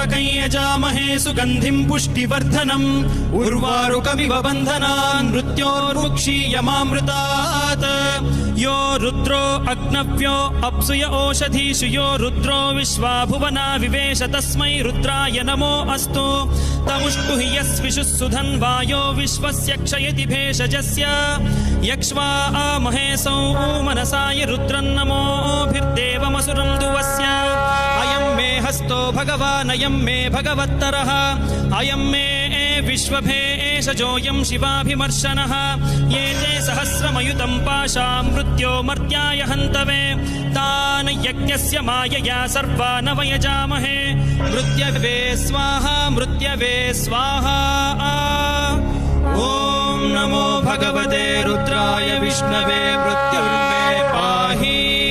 यजामहे सुगन्धिम् पुष्टिवर्धनम्। उर्वारुकमिव बन्धनान् मृत्योर्मुक्षीयमामृतात् यो रुद्रो अग्नव्यो अप्सुय ओषधीषु यो रुद्रो विश्वा भुवना विवेश तस्मै रुद्राय नमो अस्तु। तमुष्टु हि यस्विषुः सुधन्वायो विश्वस्य क्षयति भेषजस्य। यक्ष्वा महेशौ मनसाय रुद्रन्नमोभिर्देवमसुरम् मे हस्तो भगवानयम् मे भगवत्तरः। अयम् मे विश्वभेषजोऽयम् शिवाभिमर्शनः। ये ते सहस्रमयुतम् पाशाम् मृत्यो मर्त्याय हन्तवे। तान् यज्ञस्य मायया सर्वान् वयजामहे मृत्यवे स्वाहा मृत्यवे स्वाहा। ॐ नमो भगवते रुद्राय विष्णवे पाहि